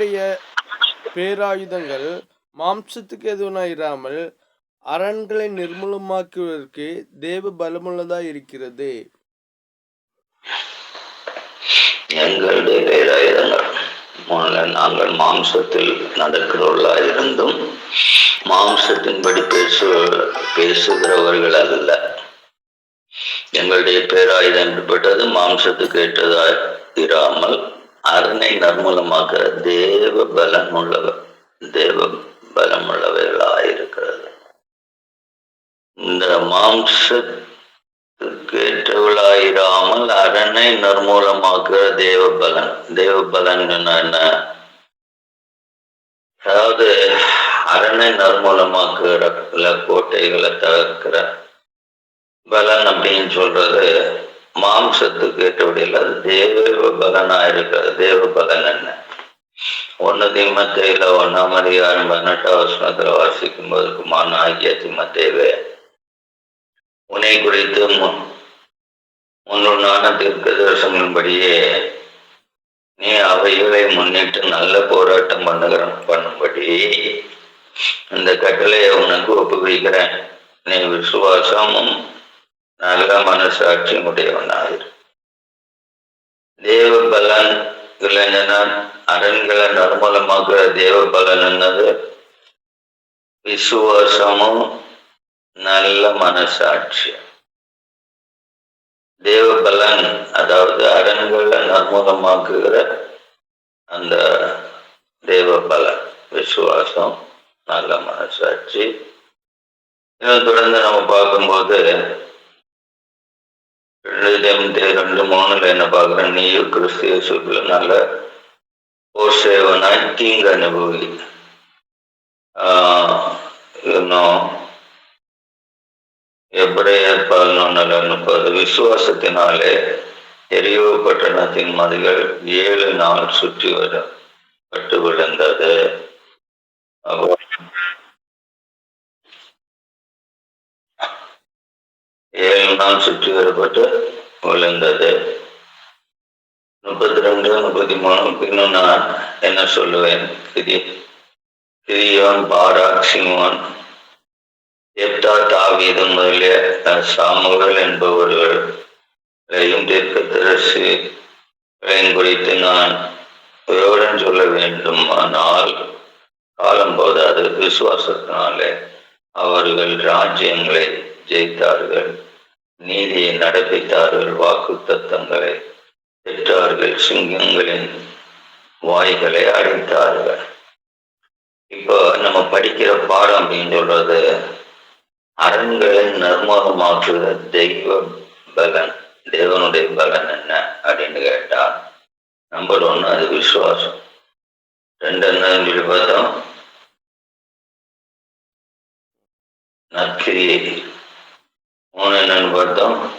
அவருடைய பேராயுதங்கள் மாம்சத்துக்கு எதுவும் இராமல் அரண்களை நிர்மூலமாக்குவதற்கு தேவ பலமுள்ளதா இருக்கிறது. எங்களுடைய பேராயுதங்கள் நாங்கள் மாம்சத்தில் நடக்கிறவர்களா இருந்தும் மாம்சத்தின்படி பேசு பேசுகிறவர்கள் அல்ல. எங்களுடைய பேராயுதம் என்பட்டது மாம்சத்துக்கு ஏற்றதா இராமல் அரணை நற்மூலமாக தேவ பலம் உள்ளவர் தேவ பலம் இருக்கிறது இந்த மாம்சத்துக்கு ஏற்றவளாயிராமல் அரணை நர்மூலமாக்குற தேவ பலன் தேவ பலன் என்ன? அதாவது அரணை நர்மூலமாக்குற கோட்டைகளை தகர்க்கிற பலன் அப்படின்னு சொல்றது மாம்சத்துக்கு ஏற்றபடியில் அது தேவ பகனா இருக்கிறது தேவ பகன் என்ன? ஒன்னு திமத்தையில ஒன்னாம் அதிகாரம் பதினெட்டாம் வருஷத்துல வாசிக்கும் போது குமாரன் ஆகிய திம்மத்தேவே உன்னை குறித்து முன் முன்னுண்டான தீர்க்க தரிசனங்களின்படியே நீ அவைகளை முன்னிட்டு நல்ல போராட்டம் பண்ணுகிற பண்ணும்படி இந்த கட்டளையை உனக்கு ஒப்புவிக்கிறேன். நீ விசுவாசமும் நல்ல மனசாட்சியும் உடையவனாயிரு தேவ பலன் இளைஞனான் அரண்களை நறுமலமாக்குற தேவ பலன் என்னது? விசுவாசமும் நல்ல மனசாட்சி தேவ பலன் அதாவது அரண்களை நறுமலமாக்குகிற அந்த தேவ பலன் விசுவாசம் நல்ல மனசாட்சி. இன்னும் தொடர்ந்து நம்ம பார்க்கும்போது ரெண்டு ரெண்டு மூணுல என்ன பார்க்குறேன் நீயும் கிறிஸ்து இயேசுக்குள்ள நல்ல ஓர் சேவனாய் தீங்கு அனுபவி. ஆஹ் இன்னும் எப்ரேயர் பதினொன்னுல முப்பது விசுவாசத்தினாலே எரியோ பட்டணத்தின் மதிகள் ஏழு நாள் சுற்றி வர பட்டு விழுந்தது. ஏழு நாள் சுற்றி வரப்பட்டு விழுந்தது. முப்பத்தி ரெண்டு முப்பத்தி மூணு இன்னும் நான் என்ன சொல்லுவேன்? கிரி கிரியோன் பாராக் சிமோன் எப்தா தாவீது முதலிய சாமுகள் சாமுவேல் என்பவர்களையும் தீர்க்கதரிசி குறித்து நான் விவரம் சொல்ல வேண்டும். ஆனால் காலம் போதாது விசுவாசத்தினாலே அவர்கள் ராஜ்யங்களை ஜெயித்தார்கள். நீதியை நடப்பித்தார்கள் வாக்கு தத்தங்களை பெற்றார்கள் சிங்கங்களின் வாய்களை அடைத்தார்கள் இப்போ நம்ம படிக்கிற பாடம் அப்படின்னு சொல்றது அரண்களை நர்மகமாக்குற தெய்வ பலன் தேவனுடைய பலன் என்ன அப்படின்னு கேட்டா நம்பர் ஒன்று அது விசுவாசம். ரெண்டு என்னன்னு சொல்லி பார்த்தோம் நற்கிரியை மூணு என்னன்னு பார்த்தோம்.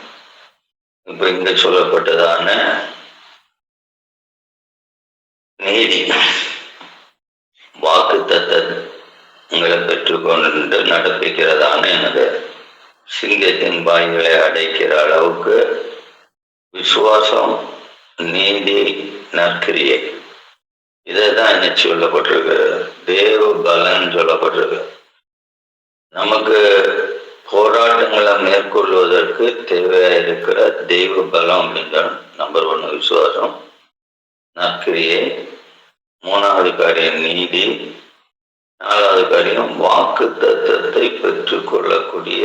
இப்ப இங்க சொல்லப்பட்டதான நீதி. வாக்கு தத்தங்களை பெற்றுக்கொண்டு நடப்பிக்கிறதான எனது சிங்கத்தின் பாய்களை அடைக்கிற அளவுக்கு விசுவாசம் நீதி நற்கிரியை. இதைதான் என்ன சொல்லப்பட்டிருக்கு. தேவ பலன் சொல்லப்பட்டிருக்கு. நமக்கு போராட்டங்களை மேற்கொள்வதற்கு தேவையா இருக்கிற தெய்வ பலம் அப்படின்ற நம்பர் ஒன்று விசுவாசம். நற்கிரியை மூணாவது காரியம் நீதி நாலாவது காரியம் வாக்கு தத்துவத்தை பெற்றுக்கொள்ளக்கூடிய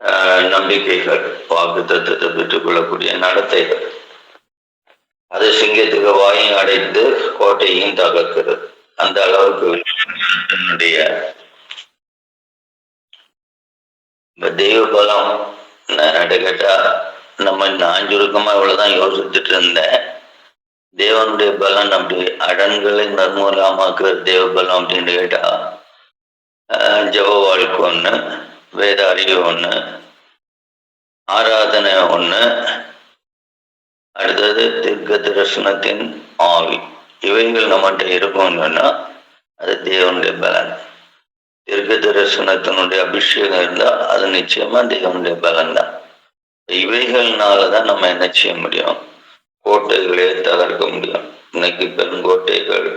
ஆஹ், நம்பிக்கைகள் வாக்கு தத்துவத்தை பெற்றுக்கொள்ளக்கூடிய நடத்தைகள். அது சிங்கத்துக்கு வாயும் அடைந்து கோட்டையும் தகர்க்கிறது. அந்த அளவுக்கு விசுவாசத்தினுடைய இப்ப தெய்வ பலம் கேட்டா நம்ம நான் சுருக்கமா இவ்வளவுதான் யோசிச்சுட்டு இருந்தேன். தேவனுடைய பலன் அப்படி அடன்களை நர்மூலமாக்குற தேவ பலம் அப்படின்னு கேட்டா ஜப வாழ்க்கை ஒண்ணு வேத அறிவு ஒண்ணு ஆராதனை ஒண்ணு அடுத்தது தீர்க்க தரிசனத்தின் ஆவி. இவைகள் நம்மகிட்ட இருக்கணும்னா அது தேவனுடைய பலன். தீர்க்க தரிசனத்தினுடைய அபிஷேகம் இருந்தா அது நிச்சயமா தேவனுடைய பலன் தான் இவைகள்னால தான் நம்ம என்ன செய்ய முடியும்? கோட்டைகளே தகர்க்க முடியும். இன்னைக்கு பெருங்கோட்டைகள்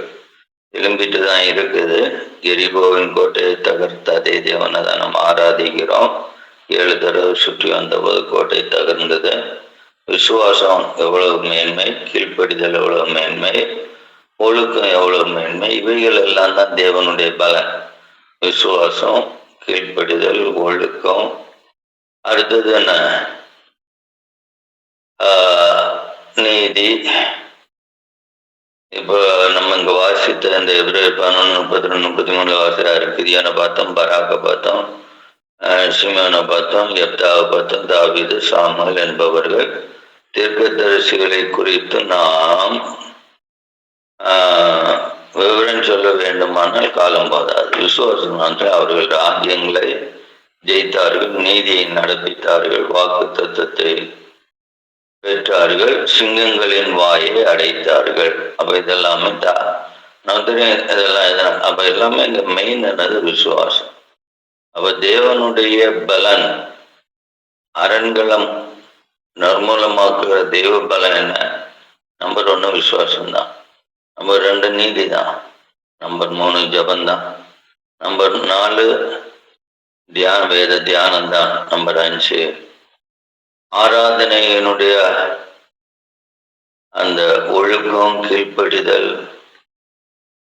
எழும்பிட்டு தான் இருக்குது. எரிபோவின் கோட்டையை தகர்த்த அதே தேவனை தான் நம்ம ஆராதிக்கிறோம். ஏழு தடவை சுற்றி வந்தபோது கோட்டை தகர்ந்தது. விசுவாசம் எவ்வளவு மேன்மை கீழ்ப்படிதல் எவ்வளவு மேன்மை ஒழுக்கம் எவ்வளவு மேன்மை இவைகள் எல்லாம் தான் தேவனுடைய பலன். விசுவாசம் கீழ்ப்படிதல் ஒழுக்கம். அடுத்தது என்ன? நீதி. இப்போ நம்ம இங்க வாசித்த இந்த எபிரேயர் பதினொன்று முப்பத்தி ரெண்டு முப்பத்தி மூணு வாசரா கிரியானை பார்த்தோம் பராக்க பார்த்தோம் ஆஹ், பார்த்தோம் எப்தாவை பார்த்தோம் தாவிது சாமல் என்பவர்கள். தீர்க்கதரிசிகளை குறித்து நாம் ஆஹ், விவரம் சொல்ல வேண்டுமானால் காலம் போதாது. விசுவாசம் அவர்கள் ராஜ்யங்களை ஜெயித்தார்கள் நீதியை நடப்பித்தார்கள் வாக்கு தத்துவத்தை பெற்றார்கள் சிங்கங்களின் வாயை அடைத்தார்கள். அப்ப இதெல்லாமே தா- நமக்கு இதெல்லாம் அப்ப எல்லாமே இந்த மெயின் என்னது? விசுவாசம். அப்ப தேவனுடைய பலன் அரண்களம் நற்மூலமாக்குற தெய்வ பலன் என்ன? நம்பர் ஒன்று விசுவாசம் தான் நம்பர் ரெண்டு நீதி தான். நம்பர் மூணு ஜபந்தான் நம்பர் நாலு தியான வேத தியானம் தான். நம்பர் அஞ்சு ஆராதனையினுடைய அந்த ஒழுக்கம் கீழ்ப்படிதல்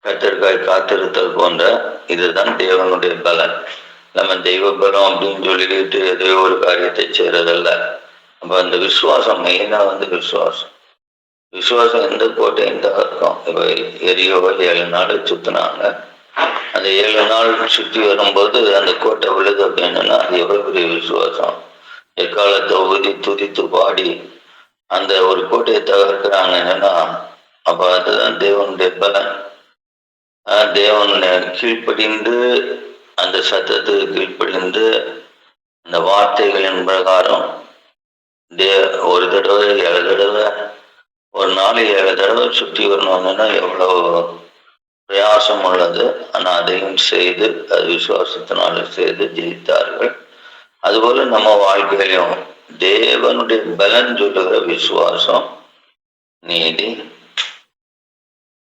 கத்தர்காய் காத்திருத்தல் போன்ற இதுதான் தேவனுடைய பலன். நம்ம தெய்வ பலம் அப்படின்னு சொல்லிக்கிட்டு ஏதோ ஒரு காரியத்தை செய்யறதல்ல. அப்ப அந்த விசுவாசம் மெயினா வந்து விசுவாசம். விசுவாசம் எந்த கோட்டையும் தகர்க்கும் இப்போ எரியோவை ஏழு நாள் சுத்தினாங்க. அந்த ஏழு நாள் சுற்றி வரும்போது அந்த கோட்டை விழுது அப்படின்னா அது எவ்வளவு பெரிய விசுவாசம்? எக்காலத்தை ஊதி துதித்து பாடி அந்த ஒரு கோட்டையை தகர்க்கிறாங்க என்னன்னா அப்ப அதுதான் தேவனுடைய பலன். ஆஹ் தேவன் கீழ்ப்படிந்து அந்த சத்தத்துக்கு கீழ்ப்படிந்து அந்த வார்த்தைகளின் பிரகாரம். தே ஒரு தடவை ஏழு தடவை ஒரு நாள் ஏழு தடவை சுற்றி வரணும்னா எவ்வளவு பிரயாசம் உள்ளது ஆனால் அதையும் செய்து அது விசுவாசத்தினால செய்து ஜெயித்தார்கள். அதுபோல நம்ம வாழ்க்கையிலும் தேவனுடைய பலன் சொல்லுகிற விசுவாசம் நீதி.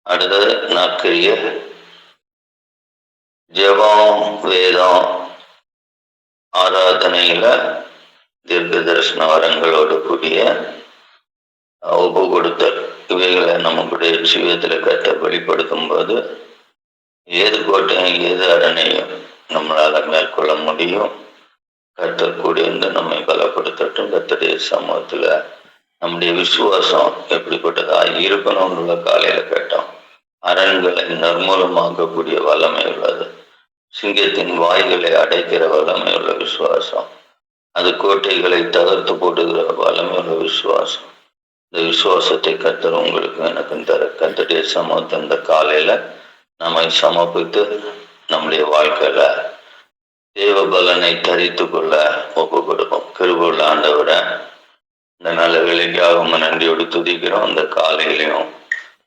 அடுத்தது நற்கிரிய. ஜெபம் வேதம் ஆராதனையில தீர்க்க தரிசன வரங்களோடு கூடிய ஒப்பு கொடுத்தல். இவைகளை நம்முடைய ஜீவியத்துல கத்த வெளிப்படுத்தும் போது ஏது கோட்டையும் ஏது அரணையும் நம்மளால் மேற்கொள்ள முடியும். கத்தக்கூடிய இந்த நம்மை பலப்படுத்தட்டும். கத்தடைய சமூகத்தில் நம்முடைய விசுவாசம் எப்படிப்பட்டதாக இருக்கணும்னு காலையில் கேட்டோம். அரண்களை நிர்மூலமாக்கக்கூடிய வல்லமை உள்ளது. சிங்கத்தின் வாய்களை அடைக்கிற வல்லமை உள்ள விசுவாசம். அது கோட்டைகளை தகர்த்து போட்டுகிற வல்லமை உள்ள விசுவாசம். இந்த விசுவாசத்தை கத்தர் உங்களுக்கு எனக்கும் தர. கத்தருடைய சமூகத்தை இந்த காலையில நம்மை சமர்ப்பித்து நம்முடைய வாழ்க்கையில தேவ பலனை தரித்து கொள்ள ஒப்பு கொடுப்போம் கிருபுள்ள ஆண்டவரை இந்த நல்ல வேலைக்காக நன்றியோடு துதிக்கிறோம். இந்த காலையிலையும்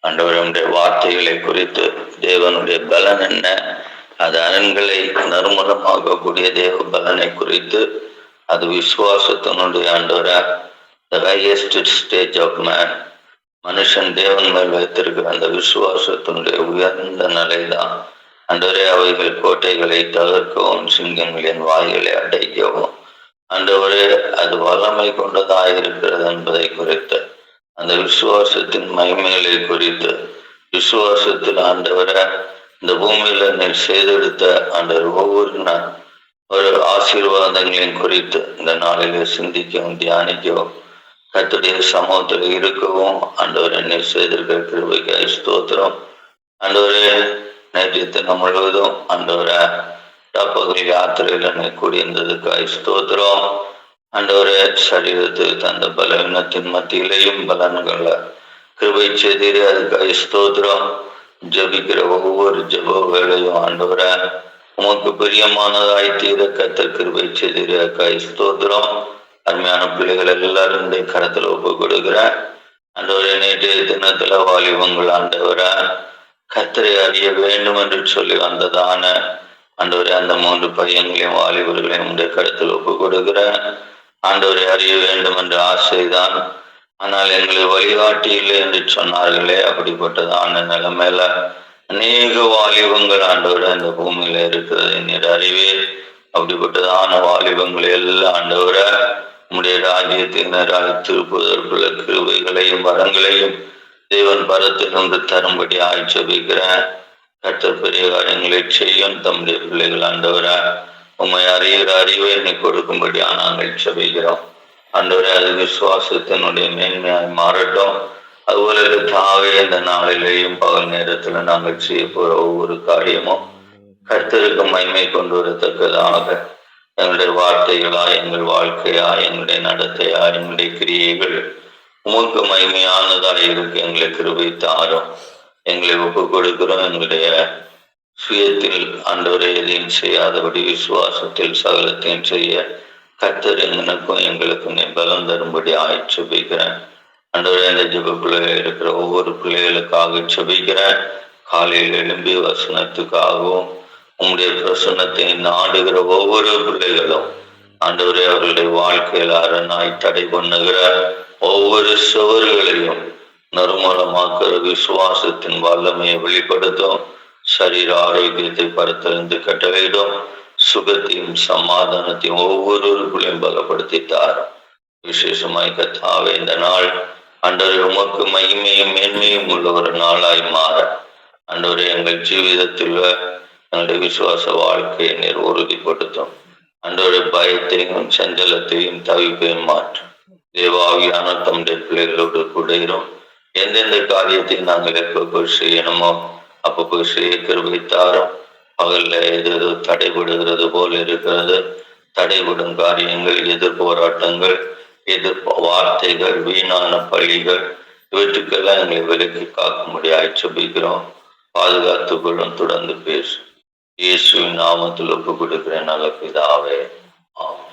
ஆண்டவருடைய வார்த்தைகளை குறித்து தேவனுடைய பலன் என்ன அது அரண்களை நறுமணமாகக்கூடிய தேவ பலனை குறித்து அது விசுவாசத்தினுடைய ஆண்டவரை the highest stage of man மனுஷன் தேவன் மேல் வைத்திருக்கிற அந்த விசுவாசத்தினுடைய உயர்ந்த நிலைதான். அன்றவரே அவைகள் கோட்டைகளை தகர்க்கவும் சிங்கங்களின் வாய்களை அடைக்கவும். அன்றவரே அது வல்லமை கொண்டதாக இருக்கிறது என்பதை குறித்து அந்த விசுவாசத்தின் மகிமைகளை குறித்து விசுவாசத்தில் ஆண்டவரை இந்த பூமியில நீர் செய்தெடுத்த அந்த ஒவ்வொரு ஒரு ஆசீர்வாதங்களையும் குறித்து இந்த நாளிலே சிந்திக்கவும் தியானிக்கவும். கத்துடைய சமூகத்தில் இருக்கவும் ஆண்டவரை நீர் செய்திருக்கிற கிருபைக்கு ஸ்தோத்திரம். ஆண்டவரே நேற்று தினம் முழுவதும் ஆண்டவரை தப்பகுதி யாத்திரையில நீ கூடியிருந்ததுக்காய் ஸ்தோத்திரம். ஆண்டவரே சரீரத்துக்கு தந்த பலவீனத்தின் மத்தியிலையும் பலன்களை கிருபை செய்தீர் அதுக்காய் ஸ்தோத்திரம். ஜபிக்கிற ஒவ்வொரு ஜப வேலையும் ஆண்டவரை உமக்கு பிரியமானதாய் தீர கத்தர் கிருபை செய்தீர் அதுக்காய் ஸ்தோத்திரம். அருமையான பிள்ளைகள் எல்லாரும் இந்த கரத்துல ஒப்பு கொடுக்கிறார். அன்றவரே நேற்றைய தினத்துல வாலிபங்கள் ஆண்டவரை கத்தரை அறிய வேண்டும் என்று சொல்லி வந்ததான ஆண்டவரே அந்த மூன்று பையன்களையும் வாலிபர்களையும் உடைய கருத்தில் ஒப்பு கொடுக்கிறேன் ஆண்டவரை அறிய வேண்டும் என்ற ஆசைதான். ஆனால் எங்களை வழிகாட்டி இல்லை என்று சொன்னார்களே அப்படிப்பட்டதான நிலைமையில அநேக வாலிபங்கள் ஆண்டவர் இந்த பூமியில இருக்கிறது நீர் அறிவே அப்படிப்பட்டதான வாலிபங்களை எல்லாம் ஆண்டவரை உம்முடைய ராஜ்யத்தினரால் திருப்புவதற்குள்ள கிருவைகளையும் வரங்களையும் தேவன் பரத்திலிருந்து தரும்படி ஆய்ச்சபிக்கிறேன் கர்த்தர் பெரிய காரியங்களை செய்யும் தம்முடைய பிள்ளைகள் ஆண்டவர உண்மை அறிகிற அறிவை என்னை கொடுக்கும்படியா நாங்கள் செபிக்கிறோம் ஆண்டவரே அது விசுவாசத்தினுடைய மேன்மையாய் மாறட்டும். அதுபோல தாவே இந்த நாளிலேயும் பகல் நேரத்துல நாங்கள் செய்ய போற ஒவ்வொரு காரியமும் கர்த்தருக்கு மகிமை கொண்டு வரத்தக்கதாக. எங்களுடைய வார்த்தைகளா எங்கள் வாழ்க்கையா எங்களுடைய நடத்தையா எங்களுடைய கிரியைகள் உமக்கு மகிமையானதாக இருக்கு எங்களை கிருபை தாரும் எங்களை ஒப்பு கொடுக்கிறோம் எங்களுடைய சுயத்தில் ஆண்டவரை எதையும் செய்யாதபடி விசுவாசத்தில் சகலத்தையும் செய்ய கத்தர் எங்களுக்கும் எங்களுக்கும் பலம் தரும்படி ஆய்ச்சி வைக்கிறேன் அன்றவரை இந்த ஜெப பிள்ளைகள் இருக்கிற ஒவ்வொரு பிள்ளைகளுக்காக செபிக்கிறேன் காலையில் எழும்பி வசனத்துக்காகவும் உங்களுடைய பிரசன்னத்தை நாடுகிற ஒவ்வொரு பிள்ளைகளும் ஆண்டவரே அவர்களுடைய வாழ்க்கையில் அரணாய் தடை பண்ணுகிற ஒவ்வொரு சுவர்களையும் நறுமணமாக்குற விசுவாசத்தின் வல்லமையை வெளிப்படுத்தும். சரீர ஆரோக்கியத்தை பரத்திலிருந்து கட்டளையிடும். சுகத்தையும் சமாதானத்தையும் ஒவ்வொருவருக்குள்ளையும் பலப்படுத்தி தாரும் விசேஷமாய் கத்தாவே இந்த நாள் அன்றரை உமக்கு மகிமையும் மேன்மையும் உள்ள ஒரு நாளாய் மாற. அன்றரை எங்கள் ஜீவிதத்தில் தன்னுடைய விசுவாச வாழ்க்கையை நீர் உறுதிப்படுத்தும். அன்றோடைய பயத்தையும் சஞ்சலத்தையும் தவிப்பையும் மாற்றும் தேவாவியான தம்முடைய பிள்ளைகளோடு கூட இரும். எந்தெந்த காரியத்தை நாங்கள் எப்போ போய் செய்யணுமோ அப்போ போய் செய்ய கிருபை தாரும் பகல்ல எது எது தடைபடுகிறது போல் இருக்கிறது தடைபடும் காரியங்கள் எதிர் போராட்டங்கள் எதிர் வார்த்தைகள் வீணான பழிகள் இவற்றுக்கெல்லாம் எங்களை விலக்கி காக்கும்படி ஆய்ச்சபிக்கிறோம் பாதுகாத்துக் கொள்ளும் தொடர்ந்து பேசும் இயேசுவின் நாமத்தில் ஒப்பு கொடுக்கிற நல்ல பிதாவே. ஆமாம்